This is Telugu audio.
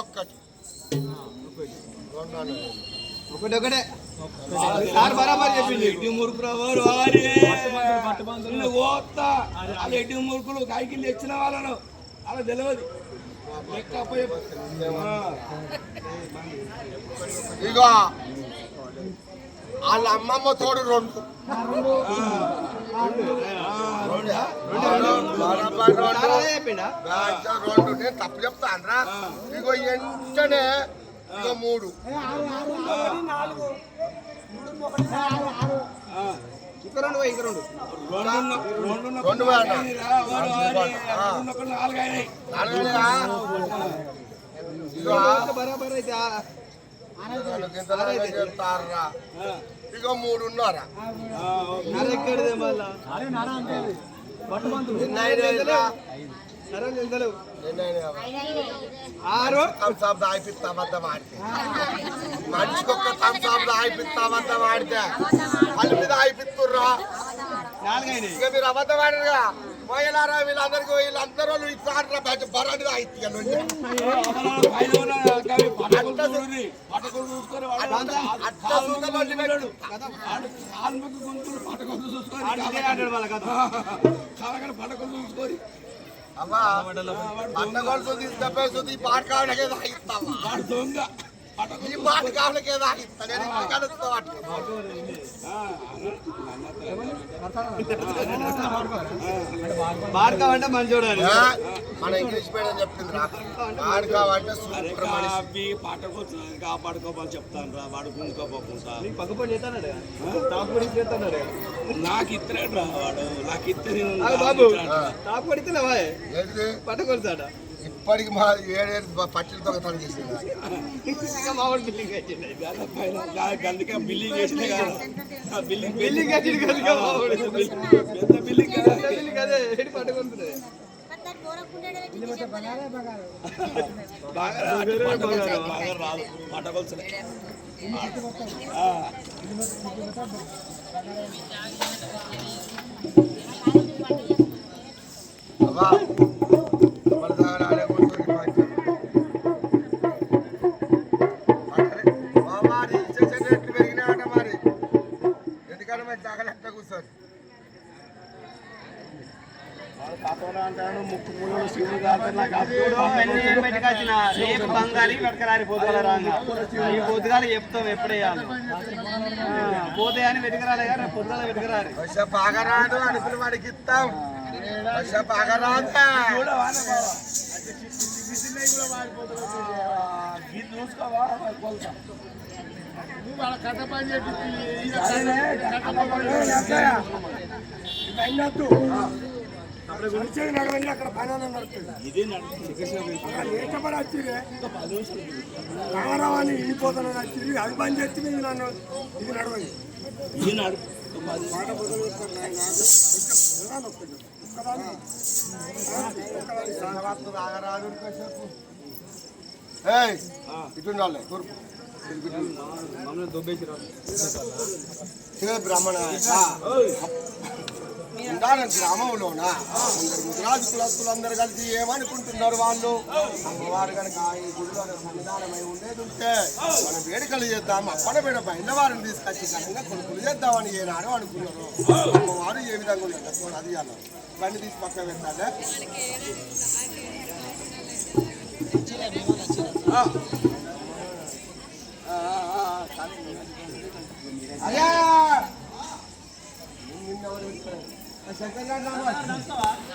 ఒక్కటి. సార్ బరాబర్ చెప్పింది. ఎడ్డి మురుకులు ఎవరు. వాళ్ళు ఎడ్డి మురుకులు తెచ్చిన వాళ్ళను. అలా తెలియదు. ఇగో వాళ్ళ అమ్మమ్మ తోడు రెండు. రెండు. నేను తప్పు చెప్తాను రా ఇగో వెంటనే ఇగో మూడు ఆ. రెండు రెండు రెండు బరాబర్ అయితే చెప్తారా ఆరు. థమ్స్ అప్ దాయిపిస్తా అబద్ధం ఆడితే మనిషికి ఒక్క థమ్స్ అప్ దాయిపిస్తా అబద్ధం ఆడితే వాళ్ళ మీద ఆయిపిస్తుర్రా నాలుగైనాయి. ఇక మీరు అబద్ధం ఆడరుగా. పోయేలారా వీళ్ళందరికీ వీళ్ళందరూ ఇట్లా బరాడు అవ్వా పండగోళ్ళు తీసుకపోయి పాట కావడకే తాగిస్తావా? దొంగ. ఈ భార్గవ్ అంటే మంచోడు అని ఆ, మన ఇంగ్లీష్ మీడియం చెప్తుంది రా కావంటే అరే సూపర్ మనిషి. కాపీ పటకొచ్చు కాపాడుకోమని చెప్తాను రా వాడు గుంజుకోపోకుండా. నీకు పక్కపడి చేస్తాడు టాప్ పడి చేస్తాడు నాకు ఇత్తలేడు రా వాడు. నాకు ఇత్తని బాబు. ఏంటిది? పట్టకొలుసాడ ఇప్పటికి మా ఏడేడు పచ్చడి దొంగతనం చేసింది ఇంకా బిల్లింగ్ చేసింది. బిల్లింగ్ బిల్లింగ్ పెద్ద బిల్లింగ్ కదా బిల్లింగ్ అదే ఏడు పట్టకొలుసు కూర్చొని రేపు బంగాళీ వెతకరారి పొద్దుగల ఈ పొద్దుగాల చెప్తాం ఎప్పుడేయాలి పోతే అని వెతకరాలే కానీ రేపు పొద్దుగాల వెతకరారి వచ్చే బాగా రాదు అనుకుని వాడికి ఇస్తాం. వచ్చే బాగా రాదు కూడా వానే బావా. ఇది చూసుకోవా సరేనే, కట్ట పని చేస్తాయా? ఇది నడుస్తుంది. కామరావాన్ని వెళ్ళిపోతాను వచ్చింది అది పని చేస్తుంది నన్ను ఇది నడవండి. ఇటు ఉండాలి తూర్పు బ్రాహ్మణ. ఉండాలి గ్రామంలోన? అందరు ముద్రాజు కులస్తులందరూ కలిసి ఏమనుకుంటున్నారు వాళ్ళు? అమ్మవారు కనుక ఈ గుడిలో సన్నిధానమై ఉండేది ఉంటే మనం వేడుకలు చేద్దాం అప్పడ బిడ పైన వారిని తీసుకొచ్చి ఘనంగా కొనుక్కులు చేద్దామని ఏనాడు అనుకున్నారు. అమ్మవారు ఏ విధంగా ఉండదు అది అన్నారు బండి తీసి పక్క పెట్టాలి. నిన్న ఎవరు